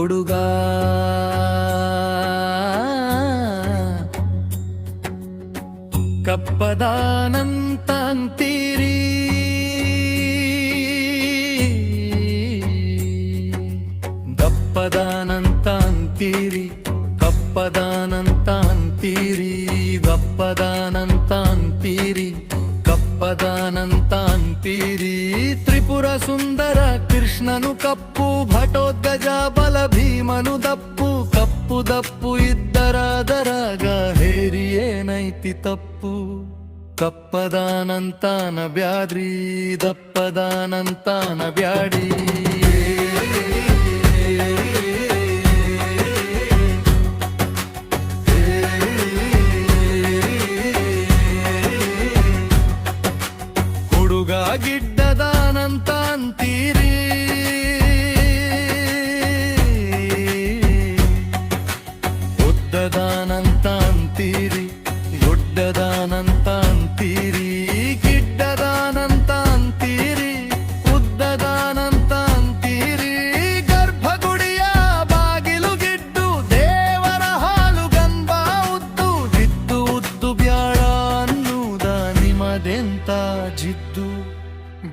ಹುಡುಗ. ಕಪ್ಪದಾನಂತ ಅಂತೀರಿ ದಪ್ಪದಾನಂತ ಅಂತೀರಿ ಅಂತೀರಿ ಅಂತೀರಿ పాదానంతాంతీరి త్రిపుర సుందర కృష్ణను కప్పు భటోద్గజ బల భీమను దప్పు కప్పు దప్పు ఇద్దరాదరాగా హేరి ఏనైతి తప్పు. కప్పదానంతాన బ్యాడ్రీ దప్పదానంతాన వ్యాడీ. ದಪ್ಪದಾನಂತಾನ ಬ್ಯಾಡಿ ಹುಡುಗ ಗಿಡ್ಡದಾನಂತ ಅಂತೀರಿ ಉದ್ದದಾನಂತ ನಿಮದೆಂತ ಜಿದ್ದು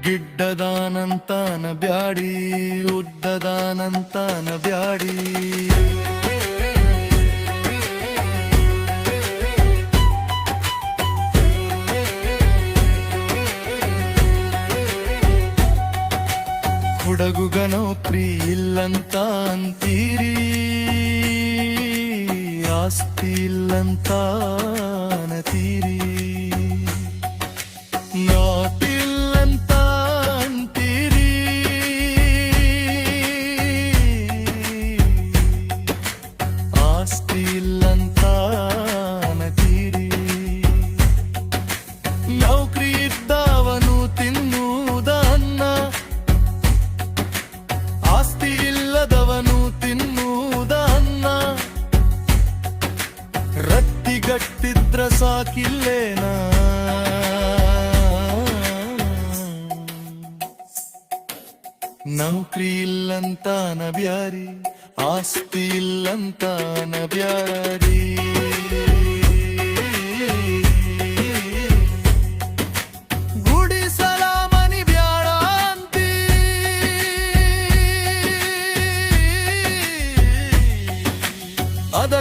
ಗಿಡ್ಡದಾನಂತಾನ ಬ್ಯಾಡಿ ಉದ್ದದಾನಂತಾನ ಬ್ಯಾಡಿ. ಹುಡುಗನೋ ಪ್ರೀ ಇಲ್ಲಂತ ಅಂತೀರಿ ಆಸ್ತಿ ಇಲ್ಲಂತ ನತೀರಿ ನಾಟಿಲ್ಲಂತ ಅಂತೀರಿ. ಆಸ್ತಿ ಇಲ್ಲಂತ ನತೀರಿ ನೌಕರಿ ಇದ್ದವನು ತಿನ್ನುವುದ ಅನ್ನ ಆಸ್ತಿ ಇಲ್ಲದವನು ತಿನ್ನುವುದ ಅನ್ನ ರತ್ತಿಗಟ್ಟಿದ್ರ ಸಾಕಿಲ್ಲೇನ? ನೌಕರಿ ಇಲ್ಲಂತ ಬ್ಯಾರಿ ಆಸ್ತಿ ಇಲ್ಲಂತ ನಬ್ಯಾರಿ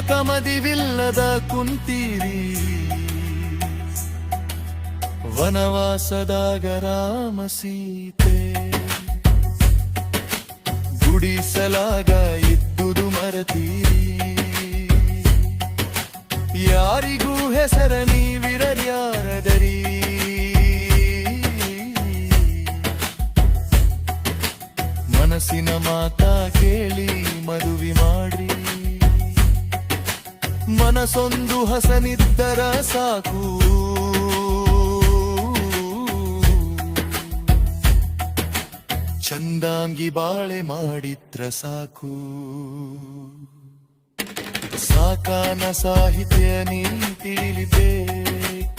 ಕಮದಿವಿಲ್ಲದ ಮದಿವಿಲ್ಲದ ಕುಂತೀರಿ. ವನವಾಸದಾಗ ರಾಮ ಸೀತೆ. ಗುಡಿಸಲಾಗ ಇದ್ದುದು ಮರತೀರಿ. ಯಾರಿಗೂ ಹೆಸರ ನೀವಿರರ್ಯಾರದರಿ ಮನಸ್ಸಿನ ಮಾತ ಕೇಳಿ ಮದುವೆ ಮಾಡಿ ಮನಸ್ಸೊಂದು ಹಸನಿದ್ದರ ಸಾಕು. ಚಂದಾಂಗಿ ಬಾಳೆ ಮಾಡಿದ್ರ ಸಾಕು. ಸಾಕಾನ ಸಾಹಿತ್ಯ ನೀ ತಿಳಿಬೇಕು